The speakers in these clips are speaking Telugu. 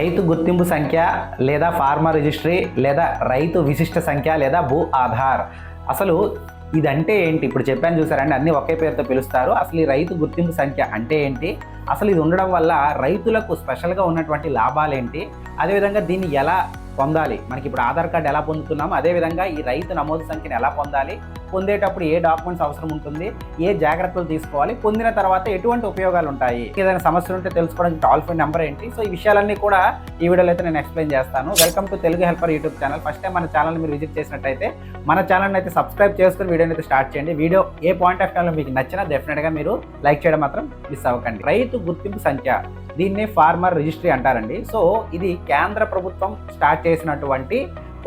రైతు గుర్తింపు సంఖ్య లేదా ఫార్మర్ రిజిస్ట్రీ లేదా రైతు విశిష్ట సంఖ్య లేదా భూ ఆధార్. అసలు ఇదంటే ఏంటి? ఇప్పుడు చెప్పాను చూసారండి అన్ని ఒకే పేరుతో పిలుస్తారు. అసలు ఈ రైతు గుర్తింపు సంఖ్య అంటే ఏంటి? అసలు ఇది ఉండడం వల్ల రైతులకు స్పెషల్గా ఉన్నటువంటి లాభాలు ఏంటి? అదేవిధంగా దీన్ని ఎలా పొందాలి? మనకి ఇప్పుడు ఆధార్ కార్డు ఎలా పొందుతున్నామో అదేవిధంగా ఈ రైతు నమోదు సంఖ్యను ఎలా పొందాలి? పొందేటప్పుడు ఏ డాక్యుమెంట్స్ అవసరం ఉంటుంది ఏ జాగ్రత్తలు తీసుకోవాలి పొందిన తర్వాత ఎటువంటి ఉపయోగాలు ఉంటాయి ఏదైనా సమస్యలు ఉంటే తెలుసుకోవడానికి టోల్ ఫ్రీ నెంబర్ ఏంటి? సో ఈ విషయాలన్నీ కూడా ఈ వీడియోలో అయితే నేను ఎక్స్ప్లెయిన్ చేస్తాను. Welcome to Telugu helper YouTube channel. First time మన ఛానల్ మీరు విజిట్ చేసినట్టయితే మన ఛానల్ అయితే సబ్స్క్రైబ్ చేసుకుని వీడియోని అయితే స్టార్ట్ చేయండి. వీడియో ఏ పాయింట్ ఆఫ్ టైంలో మీకు నచ్చినా డెఫినెట్గా మీరు లైక్ చేయడం మాత్రం మిస్ అవ్వకండి. రైతు గుర్తింపు సంఖ్య దీన్నే ఫార్మర్ రిజిస్ట్రీ అంటారండి. సో ఇది కేంద్ర ప్రభుత్వం స్టార్ట్ చేసినటువంటి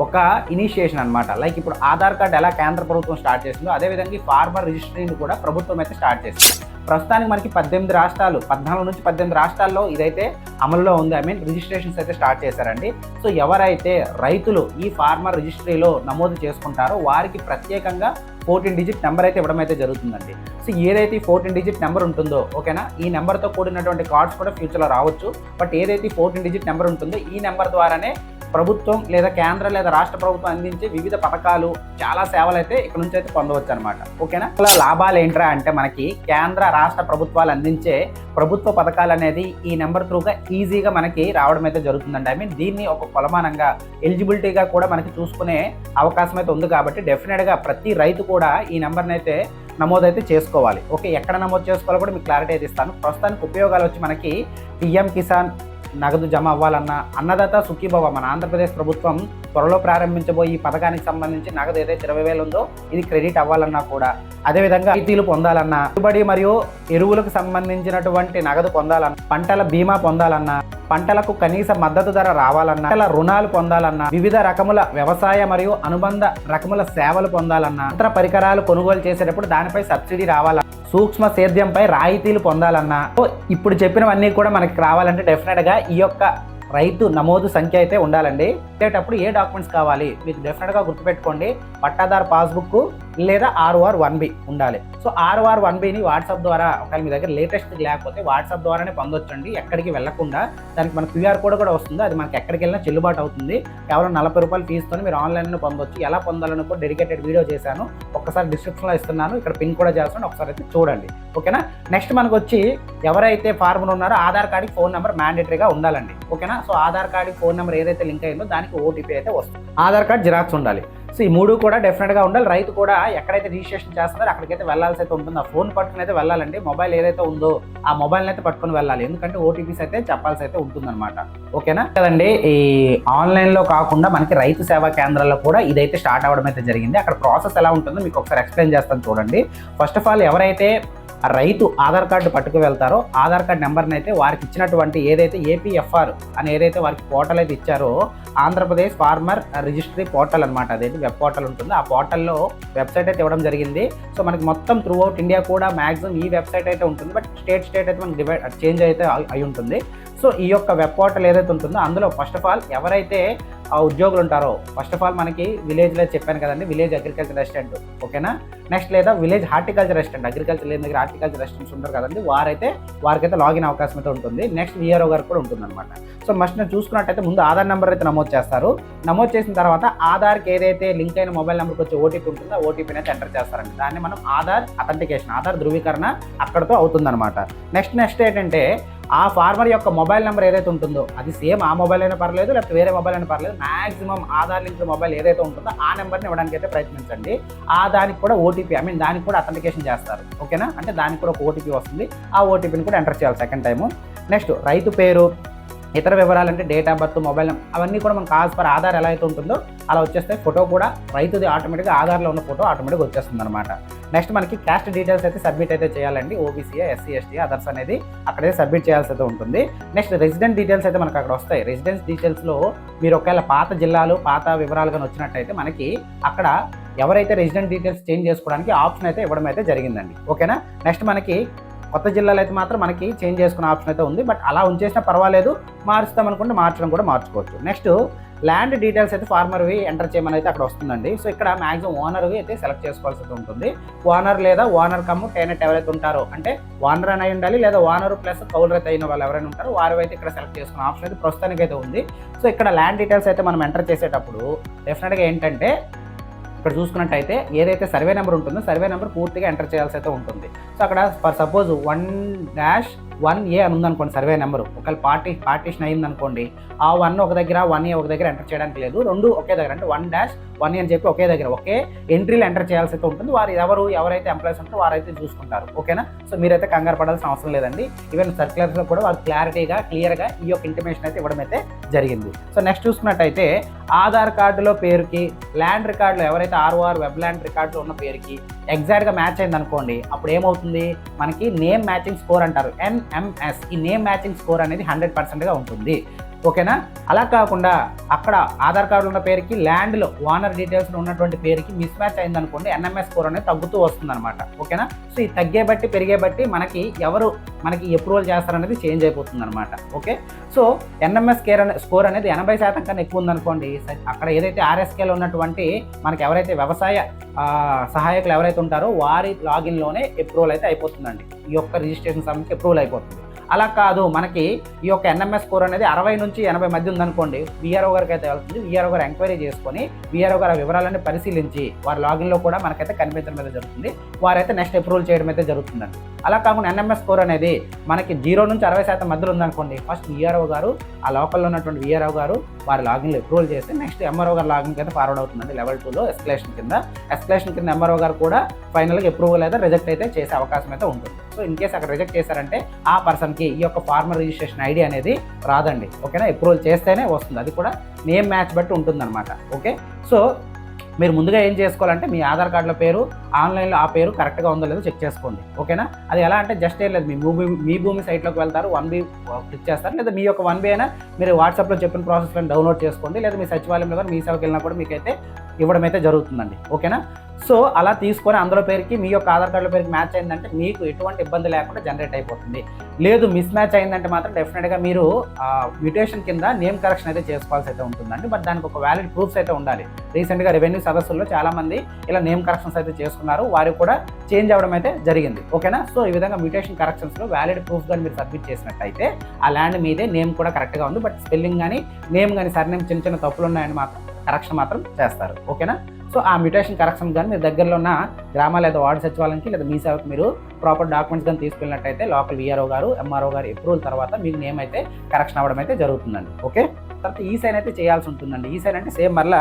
ఒక ఇనిషియేషన్ అన్నమాట. లైక్ ఇప్పుడు ఆధార్ కార్డ్ ఎలా కేంద్ర ప్రభుత్వం స్టార్ట్ చేసిందో అదేవిధంగా ఈ ఫార్మర్ రిజిస్ట్రీని కూడా ప్రభుత్వం అయితే స్టార్ట్ చేసింది. ప్రస్తుతానికి మనకి పద్దెనిమిది రాష్ట్రాలు పద్నాలుగు నుంచి పద్దెనిమిది రాష్ట్రాల్లో ఇదైతే అమల్లో ఉంది. ఐ మీన్ రిజిస్ట్రేషన్స్ అయితే స్టార్ట్ చేశారండి. సో ఎవరైతే రైతులు ఈ ఫార్మర్ రిజిస్ట్రీలో నమోదు చేసుకుంటారో వారికి ప్రత్యేకంగా ఫోర్టీన్ డిజిట్ నెంబర్ అయితే ఇవ్వడం అయితే జరుగుతుందండి. సో ఏదైతే ఫోర్టీన్ డిజిట్ నెంబర్ ఉంటుందో ఓకేనా ఈ నెంబర్తో కూడినటువంటి కార్డ్స్ కూడా ఫ్యూచర్లో రావచ్చు. బట్ ఏదైతే ఫోర్టీన్ డిజిట్ నెంబర్ ఉంటుందో ఈ నెంబర్ ద్వారానే ప్రభుత్వం లేదా కేంద్ర లేదా రాష్ట్ర ప్రభుత్వం అందించే వివిధ పథకాలు చాలా సేవలు అయితే ఇక్కడ నుంచి అయితే పొందవచ్చు అనమాట ఓకేనా? అలా లాభాలు ఏంట్రా అంటే మనకి కేంద్ర రాష్ట్ర ప్రభుత్వాలు అందించే ప్రభుత్వ పథకాలు అనేది ఈ నెంబర్ త్రూగా ఈజీగా మనకి రావడం అయితే జరుగుతుందండి. ఐ మీన్ దీన్ని ఒక కొలమానంగా ఎలిజిబిలిటీగా కూడా మనకి చూసుకునే అవకాశం అయితే ఉంది కాబట్టి డెఫినెట్గా ప్రతి రైతు కూడా ఈ నెంబర్ని అయితే నమోదైతే చేసుకోవాలి. ఓకే ఎక్కడ నమోదు చేసుకోవాలో కూడా మీకు క్లారిటీ అయితే ఇస్తాను. ప్రస్తుతానికి ఉపయోగాలు వచ్చి మనకి పిఎం కిసాన్ నగదు జమ అవ్వాలన్నా అన్నదాత సుఖీభవ. మన ఆంధ్రప్రదేశ్ ప్రభుత్వం త్వరలో ప్రారంభించబోయే ఈ పథకానికి సంబంధించి నగదు ఏదైతే ఇరవై వేలు ఉందో ఇది క్రెడిట్ అవ్వాలన్నా కూడా అదేవిధంగా రైతీలు పొందాలన్నా పెట్టుబడి మరియు ఎరువులకు సంబంధించినటువంటి నగదు పొందాలన్నా పంటల బీమా పొందాలన్నా పంటలకు కనీస మద్దతు ధర రావాలన్నా పంటల రుణాలు పొందాలన్నా వివిధ రకముల వ్యవసాయ మరియు అనుబంధ రకముల సేవలు పొందాలన్నా ఇతర పరికరాలు కొనుగోలు చేసేటప్పుడు దానిపై సబ్సిడీ రావాలన్నా సూక్ష్మ సేద్యంపై రాయితీలు పొందాలన్నా. సో ఇప్పుడు చెప్పినవన్నీ కూడా మనకి రావాలంటే డెఫినెట్గా ఈ యొక్క రైతు నమోదు సంఖ్య అయితే ఉండాలండి. వెళ్ళేటప్పుడు ఏ డాక్యుమెంట్స్ కావాలి? మీకు డెఫినెట్గా గుర్తుపెట్టుకోండి. పట్టాదారు పాస్బుక్ లేదా ఆర్ఓఆర్ వన్ బి ఉండాలి. సో ఆర్ఓఆర్ వన్ బిని వాట్సాప్ ద్వారా ఒకవేళ మీ దగ్గర లేటెస్ట్ లేకపోతే వాట్సాప్ ద్వారానే పొందొచ్చండి. ఎక్కడికి వెళ్ళకుండా దానికి మన క్యూఆర్ కోడ్ కూడా వస్తుంది. అది మనకి ఎక్కడికి వెళ్ళినా చెల్లుబాటు అవుతుంది. కేవలం నలభై రూపాయలు ఫీజుతో మీరు ఆన్లైన్లో పొందొచ్చు. ఎలా పొందాలని కూడా డెడికేటెడ్ వీడియో చేశాను. ఒకసారి డిస్క్రిప్షన్లో ఇస్తున్నాను. ఇక్కడ పిన్ కూడా చేస్తాను ఒకసారి అయితే చూడండి. ఓకేనా? నెక్స్ట్ మనకు వచ్చి ఎవరైతే ఫార్మర్ ఉన్నారో ఆధార్ కార్డుకి ఫోన్ నెంబర్ మ్యాండేటరీగా ఉండాలండి. ఓకేనా? సో ఆధార్ కార్డుకి ఫోన్ నెంబర్ ఏదైతే లింక్ అయిందో దానికి ఓటీపీ అయితే వస్తుంది. ఆధార్ కార్డ్ జిరాక్స్ ఉండాలి. సో ఈ మూడు కూడా డెఫినెట్గా ఉండాలి. రైతు కూడా ఎక్కడైతే రిజిస్ట్రేషన్ చేస్తున్నారో అక్కడికైతే వెళ్ళాల్సి అయితే ఉంటుంది. ఆ ఫోన్ పట్టుకుని అయితే వెళ్ళాలండి. మొబైల్ ఏదైతే ఉందో ఆ మొబైల్ అయితే పట్టుకుని వెళ్ళాలి. ఎందుకంటే ఓటీపీస్ అయితే చెప్పాల్సి అయితే ఉంటుందన్నమాట. ఓకేనా? కదండి ఈ ఆన్లైన్లో కాకుండా మనకి రైతు సేవా కేంద్రాల్లో కూడా ఇదైతే స్టార్ట్ అవ్వడం అయితే జరిగింది. అక్కడ ప్రాసెస్ ఎలా ఉంటుందో మీకు ఒకసారి ఎక్స్ప్లెయిన్ చేస్తాను చూడండి. ఫస్ట్ ఆఫ్ ఆల్ ఎవరైతే రైతు ఆధార్ కార్డు పట్టుకు వెళ్తారో ఆధార్ కార్డు నెంబర్ని అయితే వారికి ఇచ్చినటువంటి ఏదైతే ఏపీఎఫ్ఆర్ అని ఏదైతే వారికి పోర్టల్ అయితే ఇచ్చారో ఆంధ్రప్రదేశ్ ఫార్మర్ రిజిస్ట్రీ పోర్టల్ అనమాట అదేంటి వెబ్ పోర్టల్ ఉంటుంది ఆ పోర్టల్లో వెబ్సైట్ అయితే ఇవ్వడం జరిగింది. సో మనకి మొత్తం త్రూ అవుట్ ఇండియా కూడా మ్యాక్సిమం ఈ వెబ్సైట్ అయితే ఉంటుంది. బట్ స్టేట్ స్టేట్ అయితే మనకి డివైడ్ చేంజ్ అయితే అయి ఉంటుంది. సో ఈ యొక్క వెబ్ పోర్టల్ ఏదైతే ఉంటుందో అందులో ఫస్ట్ ఆఫ్ ఆల్ ఎవరైతే ఆ ఉద్యోగులు ఉంటారో ఫస్ట్ ఆఫ్ ఆల్ మనకి విలేజ్లో చెప్పాను కదండి విలేజ్ అగ్రికల్చర్ రెసిడెంట్ ఓకేనా? నెక్స్ట్ లేదా విలేజ్ హార్టికల్చర్ రెసిడెంట్ అగ్రికల్చర్ లేని దగ్గర హార్టికల్చర్ రెసిడెంట్స్ ఉంటారు కదండి వారైతే వారికైతే లాగిన్ అవకాశం అయితే ఉంటుంది. నెక్స్ట్ విఆర్ఓ గారు కూడా ఉంటుంది అనమాట సో మస్ట్ నేను చూసుకున్నట్టయితే ముందు ఆధార్ నెంబర్ అయితే నమోదు చేస్తారు. నమోదు చేసిన తర్వాత ఆధార్కి ఏదైతే లింక్ అయిన మొబైల్ నెంబర్కి వచ్చే ఓటీపీ ఉంటుందో ఆ ఓటీపీని అయితే ఎంటర్ చేస్తారండి. దాన్ని మనం ఆధార్ అథెంటికేషన్ ఆధార్ ధృవీకరణ అక్కడతో అవుతుందన్నమాట. నెక్స్ట్ నెక్స్ట్ ఏంటంటే ఆ ఫార్మర్ యొక్క మొబైల్ నెంబర్ ఏదైతే ఉంటుందో అది సేమ్ ఆ మొబైల్ అయినా పర్లేదు లేకపోతే వేరే మొబైల్ అయినా పర్లేదు మాక్సిమం ఆధార్ లింక్ మొబైల్ ఏదైతే ఉంటుందో ఆ నెంబర్ని ఇవ్వడానికి అయితే ప్రయత్నించండి. ఆ దానికి కూడా ఓటీపీ ఐ మీన్ దానికి కూడా అథెంటికేషన్ చేస్తారు. ఓకేనా? అంటే దానికి కూడా ఒక ఓటీపీ వస్తుంది. ఆ ఓటీపీని కూడా ఎంటర్ చేయాలి సెకండ్ టైము. నెక్స్ట్ రైతు పేరు ఇతర వివరాలు అంటే date of birth mobile number అవన్నీ కూడా మనకు కాజ్ పర్ ఆధార్ ఎలా అయితే ఉంటుందో అలా వచ్చేస్తే ఫోటో కూడా రైతుది ఆటోమేటిక్గా ఆధార్లో ఉన్న ఫోటో ఆటోమేటిక్గా వచ్చేస్తుంది అనమాట నెక్స్ట్ మనకి క్యాస్ట్ డీటెయిల్స్ అయితే సబ్మిట్ అయితే చేయాలండి. ఓబీసీ ఎస్సీ ఎస్టీ అదర్స్ అనేది అక్కడైతే సబ్మిట్ చేయాల్సి అయితే ఉంటుంది. నెక్స్ట్ రెసిడెంట్ డీటెయిల్స్ అయితే మనకు అక్కడ వస్తాయి. రెసిడెన్స్ డీటెయిల్స్లో మీరు ఒకవేళ పాత జిల్లాలు పాత వివరాలు కానీ వచ్చినట్టయితే మనకి అక్కడ ఎవరైతే రెసిడెంట్ డీటెయిల్స్ చేంజ్ చేసుకోవడానికి ఆప్షన్ అయితే ఇవ్వడం అయితే జరిగిందండి. ఓకేనా నెక్స్ట్ మనకి కొత్త జిల్లాలో అయితే మాత్రం మనకి చేంజ్ చేసుకునే ఆప్షన్ అయితే ఉంది. బట్ అలా ఉంచేసినా పర్వాలేదు. మారుస్తాం అనుకుంటే మార్చడం కూడా మార్చుకోవచ్చు. నెక్స్ట్ ల్యాండ్ డీటెయిల్స్ అయితే ఫార్మర్వి ఎంటర్ చేయమని అయితే అక్కడ వస్తుందండి. సో ఇక్కడ మాక్సిమం ఓనర్వి అయితే సెలెక్ట్ చేసుకోవాల్సి ఉంటుంది. ఓనర్ లేదా ఓనర్ కమ్ టైనట్ ఎవరైతే ఉంటారో అంటే ఓనర్ అని ఉండాలి లేదా ఓనర్ ప్లస్ కౌలర్ అయితే అయిన వాళ్ళు ఎవరైనా ఉంటారో వారు అయితే ఇక్కడ సెలెక్ట్ చేసుకున్న ఆప్షన్ అయితే ప్రస్తుతానికి అయితే ఉంది. సో ఇక్కడ ల్యాండ్ డీటెయిల్స్ అయితే మనం ఎంటర్ చేసేటప్పుడు డెఫినెట్గా ఏంటంటే ఇక్కడ చూసుకున్నట్టయితే ఏదైతే సర్వే నెంబర్ ఉంటుందో సర్వే నెంబర్ పూర్తిగా ఎంటర్ చేయాల్సి అయితే ఉంటుంది. సో అక్కడ for suppose one dash one A అని ఉందనుకోండి సర్వే నెంబర్. ఒకవేళ పార్టీ పార్టీషన్ అయింది అనుకోండి ఆ వన్ ఒక దగ్గర వన్ ఏ ఒక దగ్గర ఎంటర్ చేయడానికి లేదు. రెండు ఒకే దగ్గర అంటే వన్ డాష్ వన్ అని చెప్పి ఒకే దగ్గర ఒకే ఎంట్రీలు ఎంటర్ చేయాల్సి అయితే ఉంటుంది. వారు ఎవరు ఎవరైతే ఎంప్లాయీస్ ఉంటారో వారైతే చూసుకుంటారు. ఓకేనా? సో మీరైతే కంగారు పడాల్సిన అవసరం లేదండి. ఈవెన్ సర్క్యులర్స్లో కూడా వాళ్ళు క్లారిటీగా క్లియర్గా ఈ యొక్క ఇంటిమేషన్ అయితే ఇవ్వడం అయితే జరిగింది. సో నెక్స్ట్ చూసుకున్నట్టయితే ఆధార్ కార్డులో పేరుకి ల్యాండ్ రికార్డులో ఎవరైతే ఆర్ఓఆర్ వెబ్ ల్యాండ్ రికార్డులో ఉన్న పేరుకి ఎగ్జాక్ట్గా మ్యాచ్ అయింది అనుకోండి అప్పుడు ఏమవుతుంది? మనకి నేమ్ మ్యాచింగ్ స్కోర్ అంటారు ఎన్ఎంఎస్ ఈ నేమ్ మ్యాచింగ్ స్కోర్ అనేది హండ్రెడ్ పర్సెంట్గా ఉంటుంది. ఓకేనా? అలా కాకుండా అక్కడ ఆధార్ కార్డులో ఉన్న పేరుకి ల్యాండ్లో ఓనర్ డీటెయిల్స్లో ఉన్నటువంటి పేరుకి మిస్ మ్యాచ్ అయిందనుకోండి ఎన్ఎంఎస్ స్కోర్ అనేది తగ్గుతూ వస్తుంది అనమాట ఓకేనా? సో ఈ తగ్గే బట్టి పెరిగే బట్టి మనకి ఎవరు మనకి అప్రూవల్ చేస్తారనేది చేంజ్ అయిపోతుంది అనమాట ఓకే? సో ఎన్ఎంఎస్ కేర్ అనే స్కోర్ అనేది ఎనభై శాతం కన్నా ఎక్కువ ఉందనుకోండి అక్కడ ఏదైతే ఆర్ఎస్కేలో ఉన్నటువంటి మనకి ఎవరైతే వ్యవసాయ సహాయకులు ఎవరైతే ఉంటారో వారి లాగిన్లోనే అప్రూవల్ అయితే అయిపోతుందండి. ఈ యొక్క రిజిస్ట్రేషన్ సమయంకి అప్రూవల్ అయిపోతుంది. అలా కాదు మనకి ఈ యొక్క ఎన్ఎంఎస్ స్కోర్ అనేది అరవై నుంచి ఎనభై మధ్య ఉందనుకోండి. విఆర్ఓ గారికి అయితే వెళ్తుంది. విఆర్ఓ గారు ఎంక్వైరీ చేసుకొని విఆర్ఓ గారు వివరాలన్నీ పరిశీలించి వారి లాగిన్లో కూడా మనకైతే కనిపించడం అయితే జరుగుతుంది. వారైతే నెక్స్ట్ అప్రూవల్ చేయడం అయితే జరుగుతుందండి. అలా కాకుండా ఎన్ఎంఎస్ స్కోర్ అనేది మనకి జీరో నుంచి అరవై శాతం మధ్యలో ఉందనుకోండి ఫస్ట్ విఆర్ఓ గారు ఆ లోకల్లో ఉన్నటువంటి విఆర్ఓ గారు వారి లాగిన్లు అప్రూవల్ చేస్తే నెక్స్ట్ ఎంఆర్ఓ గారు లాగిన్ కింద ఫార్వర్డ్ అవుతుందండి లెవెల్ టూలో ఎస్కలేషన్ కింద. ఎస్కలేషన్ కింద ఎంఆర్ఓ గారు కూడా ఫైనల్గా అప్రూవల్ అయితే రిజెక్ట్ అయితే చేసే అవకాశం అయితే ఉంటుంది. సో ఇన్ కేసు అక్కడ రిజెక్ట్ చేశారంటే ఆ పర్సన్కి ఈ యొక్క ఫార్మర్ రిజిస్ట్రేషన్ ఐడి అనేది రాదండి. ఓకేనా అప్రూవల్ చేస్తేనే వస్తుంది. అది కూడా నేమ్ మ్యాచ్ బట్టి ఉంటుందన్నమాట. ఓకే సో మీరు ముందుగా ఏం చేసుకోవాలంటే మీ ఆధార్ కార్డుల పేరు ఆన్లైన్లో ఆ పేరు కరెక్ట్గా ఉందో లేదో చెక్ చేసుకోండి. ఓకేనా? అది ఎలా అంటే జస్ట్ ఏం లేదు మీ భూమి మీ భూమి సైట్లోకి వెళ్తారు వన్ బీ క్లిక్ చేస్తారు లేదా మీ యొక్క వన్ బీ అయినా మీరు వాట్సాప్లో చెప్పిన ప్రాసెస్లను డౌన్లోడ్ చేసుకోండి లేదా మీ సచివాలయంలో కానీ మీ సేవకి వెళ్ళినా కూడా మీకైతే ఇవ్వడం అయితే జరుగుతుందండి. ఓకేనా? సో అలా తీసుకొని అందులో పేరుకి మీ యొక్క ఆధార్ కార్డుల పేరుకి మ్యాచ్ అయిందంటే మీకు ఎటువంటి ఇబ్బంది లేకుండా జనరేట్ అయిపోతుంది. లేదు మిస్ మ్యాచ్ అయిందంటే మాత్రం డెఫినెట్గా మీరు మ్యూటేషన్ కింద నేమ్ కరెక్షన్ అయితే చేసుకోవాల్సి అయితే ఉంటుందండి. బట్ దానికి ఒక వ్యాలిడ్ ప్రూఫ్స్ అయితే ఉండాలి. రీసెంట్గా రెవెన్యూ సదస్సుల్లో చాలామంది ఇలా నేమ్ కరెక్షన్స్ అయితే చేసుకున్నారు. వారికి కూడా చేంజ్ అవ్వడం అయితే జరిగింది. ఓకేనా? సో ఈ విధంగా మ్యూటేషన్ కరెక్షన్స్లో వ్యాలిడ్ ప్రూఫ్ కానీ మీరు సబ్మిట్ చేసినట్టయితే ఆ ల్యాండ్ మీదే నేమ్ కూడా కరెక్ట్గా ఉంది. బట్ స్పెల్లింగ్ కానీ నేమ్ కానీ సర్నేమ్ చిన్న చిన్న తప్పులు ఉన్నాయని మాత్రం కరెక్షన్ మాత్రం చేస్తారు. ఓకేనా? సో ఆ మ్యూటేషన్ కరెక్షన్ కానీ మీరు దగ్గరలో ఉన్న గ్రామ లేదా వార్డు సచివాలయానికి లేదా మీ సేవకు మీరు ప్రాపర్ డాక్యుమెంట్స్ కానీ తీసుకెళ్ళినట్టయితే లోకల్ విఆర్ఓ గారు ఎంఆర్ఓ గారు అప్రూవల్ తర్వాత మీకు నేమ్ అయితే కరెక్షన్ అవ్వడం అయితే జరుగుతుందండి. ఓకే? తర్వాత ఈ సైన్ అయితే చేయాల్సి ఉంటుందండి. ఈ సైన్ అంటే సేమ్ మరలా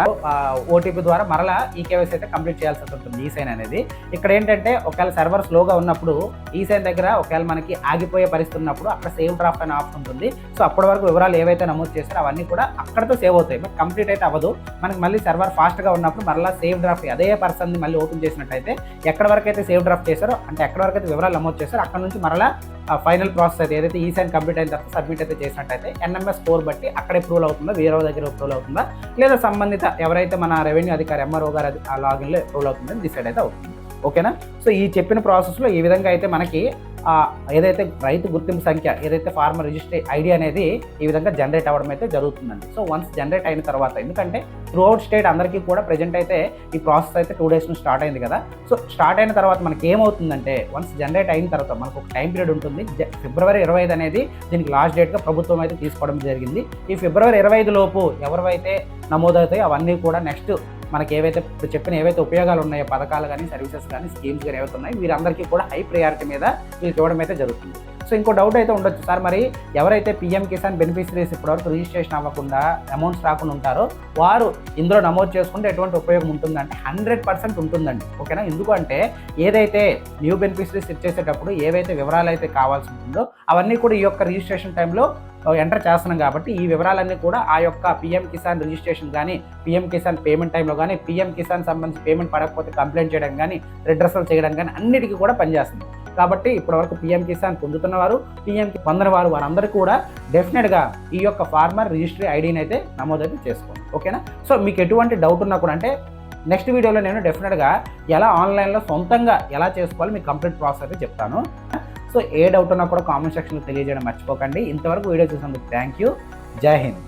ఓటీపీ ద్వారా మరలా ఈ కేవైసీ అయితే కంప్లీట్ చేయాల్సి ఉంటుంది ఈ సైన్ అనేది. ఇక్కడ ఏంటంటే ఒకవేళ సర్వర్ స్లోగా ఉన్నప్పుడు ఈ సైన్ దగ్గర ఒకవేళ మనకి ఆగిపోయే పరిస్థితి ఉన్నప్పుడు అక్కడ సేవ్ డ్రాఫ్ట్ అనే ఆప్షన్ ఉంటుంది. సో అప్పటి వరకు వివరాలు ఏవైతే నమోదు చేస్తారో అవన్నీ కూడా అక్కడతో సేవ్ అవుతాయి. బట్ కంప్లీట్ అయితే అవ్వదు. మనకి మళ్ళీ సర్వర్ ఫాస్ట్గా ఉన్నప్పుడు మరలా సేవ్ డ్రాఫ్ట్ అదే పర్సన్ని మళ్ళీ ఓపెన్ చేసినట్టయితే ఎక్కడ వరకు అయితే సేవ్ డ్రాఫ్ట్ చేశారో అంటే ఎక్కడ వరకు అయితే వివరాలు నమోదు చేస్తారో అక్కడ నుంచి మరలా ఫైనల్ ప్రాసెస్ అయితే ఏదైతే ఈ సైన్ కంప్లీట్ అయిన తర్వాత సబ్మిట్ అయితే చేసినట్టయితే ఎన్ఎంఎస్ స్కోర్ బట్టి అక్కడే ప్రూవ్ అవుతుందా? వేరే దగ్గర అప్రూవల్ అవుతుందా? లేదా సంబంధిత ఎవరైతే మన రెవెన్యూ అధికారి ఎంఆర్ఓ గారు ఆ లాగిన్లో అప్రూవల్ అవుతుందని డిసైడ్ అయితే అవుతుంది. ఓకేనా సో ఈ చెప్పిన ప్రాసెస్లో ఈ విధంగా అయితే మనకి ఏదైతే రైతు గుర్తింపు సంఖ్య ఏదైతే ఫార్మర్ రిజిస్టర్ ఐడి అనేది ఈ విధంగా జనరేట్ అవ్వడం అయితే జరుగుతుందండి. సో వన్స్ జనరేట్ అయిన తర్వాత ఎందుకంటే త్రూ అవుట్ స్టేట్ అందరికీ కూడా ప్రజెంట్ అయితే ఈ ప్రాసెస్ అయితే టూ డేస్ నుంచి స్టార్ట్ అయింది కదా. సో స్టార్ట్ అయిన తర్వాత మనకి ఏమవుతుందంటే వన్స్ జనరేట్ అయిన తర్వాత మనకు ఒక టైం పీరియడ్ ఉంటుంది. జ- ఫిబ్రవరి ఇరవై ఐదు అనేది దీనికి లాస్ట్ డేట్గా ప్రభుత్వం అయితే తీసుకోవడం జరిగింది. ఈ ఫిబ్రవరి ఇరవై ఐదు లోపు ఎవరైతే నమోదవుతాయి అవన్నీ కూడా నెక్స్ట్ మనకి ఏవైతే ఇప్పుడు చెప్పిన ఏవైతే ఉపయోగాలు ఉన్నాయో పథకాలు కానీ సర్వీసెస్ కానీ స్కీమ్స్ కానీ ఏవైతే ఉన్నాయో వీరందరికీ కూడా హై ప్రయారిటీ మీద వీళ్ళకి ఇవ్వడం అయితే జరుగుతుంది. సో ఇంకో డౌట్ అయితే ఉండొచ్చు. సార్ మరి ఎవరైతే పిఎం కిసాన్ బెనిఫిషరీస్ ఇప్పటివరకు రిజిస్ట్రేషన్ అవ్వకుండా అమౌంట్స్ రాకుండా ఉంటారో వారు ఇందులో నమోదు చేసుకుంటే ఎటువంటి ఉపయోగం ఉంటుందంటే హండ్రెడ్ పర్సెంట్ ఉంటుందండి. ఓకేనా? ఎందుకంటే ఏదైతే న్యూ బెనిఫిషరీస్ ఇచ్చేసేటప్పుడు ఏవైతే వివరాలు అయితే కావాల్సి ఉంటుందో అవన్నీ కూడా ఈ యొక్క రిజిస్ట్రేషన్ టైంలో ఎంటర్ చేస్తున్నాం కాబట్టి ఈ వివరాలన్నీ కూడా ఆ యొక్క పిఎం కిసాన్ రిజిస్ట్రేషన్ కానీ పిఎం కిసాన్ పేమెంట్ టైంలో కానీ పిఎం కిసాన్ సంబంధించి పేమెంట్ పడకపోతే కంప్లైంట్ చేయడం కానీ రిడ్రసల్ చేయడం కానీ అన్నిటికీ కూడా పనిచేస్తుంది. కాబట్టి ఇప్పటివరకు పిఎం కిసాన్ పొందుతున్న వారు పిఎంకి పొందిన వారు వారందరూ కూడా డెఫినెట్గా ఈ యొక్క ఫార్మర్ రిజిస్ట్రీ ఐడిని అయితే నమోదైతే చేసుకోండి. ఓకేనా సో మీకు ఎటువంటి డౌట్ ఉన్నా కూడా అంటే నెక్స్ట్ వీడియోలో నేను డెఫినెట్గా ఎలా ఆన్లైన్లో సొంతంగా ఎలా చేసుకోవాలి మీకు కంప్లీట్ ప్రాసెస్ అయితే చెప్తాను. సో ఏ డౌట్ ఉన్నా కూడా కామెంట్ సెక్షన్లో తెలియజేయడం మర్చిపోకండి. ఇంతవరకు వీడియో చూసినందుకు థ్యాంక్ యూ జై హింద్.